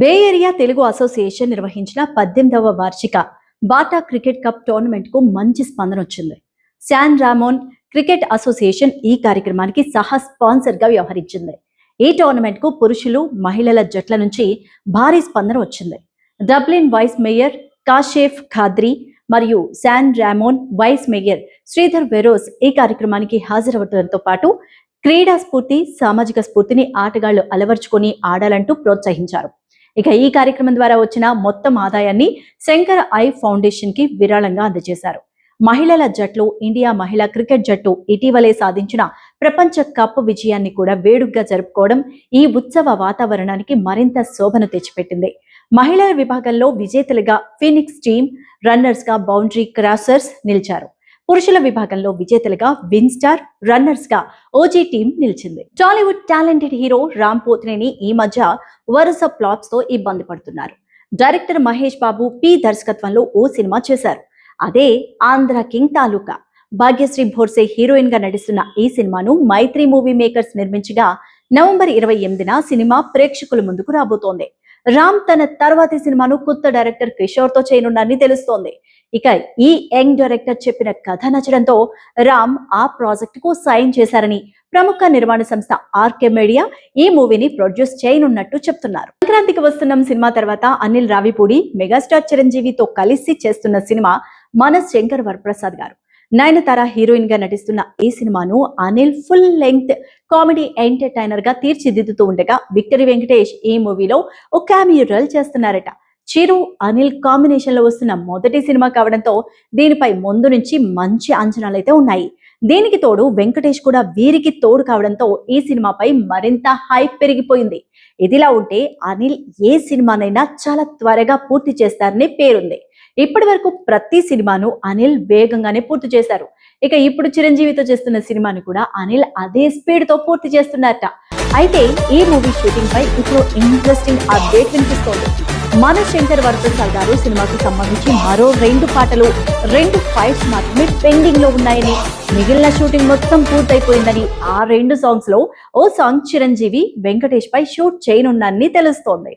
బే area Telugu association నిర్వహించిన పద్దెనిమిదవ వార్షిక బాటా క్రికెట్ కప్ టోర్నమెంట్కు మంచి స్పందన వచ్చింది. శాన్ రామోన్ క్రికెట్ అసోసియేషన్ ఈ కార్యక్రమానికి సహా స్పాన్సర్గా వ్యవహరించింది. ఈ టోర్నమెంట్కు పురుషులు మహిళల జట్ల నుంచి భారీ స్పందన వచ్చింది. Dublin vice mayor Kashef Khadri మరియు San Ramon vice mayor Sridhar Verose ఈ కార్యక్రమానికి హాజరవడంతో పాటు క్రీడా స్ఫూర్తి సామాజిక స్ఫూర్తిని ఆటగాళ్ళు అలవర్చుకొని ఆడాలంటూ ప్రోత్సహించారు. ఇక ఈ కార్యక్రమం ద్వారా వచ్చిన మొత్తం ఆదాయాన్ని శంకర్ ఐ ఫౌండేషన్కి విరాళంగా అందజేశారు. మహిళల జట్లు ఇండియా మహిళా క్రికెట్ జట్టు ఇటీవలే సాధించిన ప్రపంచ కప్ విజయాన్ని కూడా వేడుగ్గా జరుపుకోవడం ఈ ఉత్సవ వాతావరణానికి మరింత శోభను తెచ్చిపెట్టింది. మహిళల విభాగంలో విజేతలుగా ఫీనిక్స్ టీం రన్నర్స్గా బౌండరీ క్రాసర్స్ నిలిచారు. పురుషుల విభాగంలో విజేతలుగా విన్ స్టార్ రన్నర్స్గా ఓజీ టీం నిలిచింది. Tollywood talented hero Ram Pothineni ఈ మధ్య వరుస ప్లాట్స్తో ఇబ్బంది పడుతున్నారు. డైరెక్టర్ మహేష్ బాబు పి దర్శకత్వంలో ఓ సినిమా చేశారు. అదే ఆంధ్ర కింగ్ తాలూకా. భాగ్యశ్రీ భోర్సే హీరోయిన్గా నటిస్తున్న ఈ సినిమాను మైత్రి మూవీ మేకర్స్ నిర్మించగా నవంబర్ ఇరవై ఎనిమిదిన సినిమా ప్రేక్షకుల ముందుకు రాబోతోంది. రామ్ తన తర్వాతి సినిమాను కొత్త డైరెక్టర్ కిషోర్తో చేయనున్నారని తెలుస్తోంది. ఇక ఈ యంగ్ డైరెక్టర్ చెప్పిన కథ నచ్చడంతో రామ్ ఆ ప్రాజెక్ట్కు సైన్ చేశారని ప్రముఖ నిర్మాణ సంస్థ ఆర్కే మీడియా ఈ మూవీని ప్రొడ్యూస్ చేయనున్నట్టు చెప్తున్నారు. సంక్రాంతికి వస్తున్న సినిమా తర్వాత అనిల్ రావిపూడి మెగాస్టార్ చిరంజీవితో కలిసి చేస్తున్న సినిమా మన శంకర్ వరప్రసాద్ గారు. నయనతార హీరోయిన్గా నటిస్తున్న ఈ సినిమాను అనిల్ ఫుల్ లెంగ్త్ కామెడీ ఎంటర్టైనర్గా తీర్చిదిద్దుతూ ఉండగా విక్టరీ వెంకటేష్ ఈ మూవీలో ఒక క్యామియో రోల్ చేస్తున్నారట. చిరు అనిల్ కాంబినేషన్లో వస్తున్న మొదటి సినిమా కావడంతో దీనిపై ముందు నుంచి మంచి అంచనాలు అయితే ఉన్నాయి. దీనికి తోడు వెంకటేష్ కూడా వీరికి తోడు కావడంతో ఈ సినిమాపై మరింత హైప్ పెరిగిపోయింది. ఇదిలా ఉంటే అనిల్ ఏ సినిమానైనా చాలా త్వరగా పూర్తి చేస్తారని పేరుంది. ఇప్పటి వరకు ప్రతి సినిమాను అనిల్ వేగంగానే పూర్తి చేశారు. ఇక ఇప్పుడు చిరంజీవితో చేస్తున్న సినిమాని కూడా అనిల్ అదే స్పీడ్తో పూర్తి చేస్తున్నారట. అయితే ఈ మూవీ షూటింగ్ పై ఇప్పుడు ఇంట్రెస్టింగ్ అప్డేట్ వినిపిస్తోంది. మన శంకర్ వరప్రసాద్ గారు సినిమాకు సంబంధించి మరో రెండు పాటలు రెండు ఫైట్స్ మాత్రమే పెండింగ్లో ఉన్నాయని మిగిలిన షూటింగ్ మొత్తం పూర్తయిపోయిందని ఆ రెండు సాంగ్స్లో ఓ సాంగ్ చిరంజీవి వెంకటేష్ పై షూట్ చేయనున్నారని తెలుస్తోంది.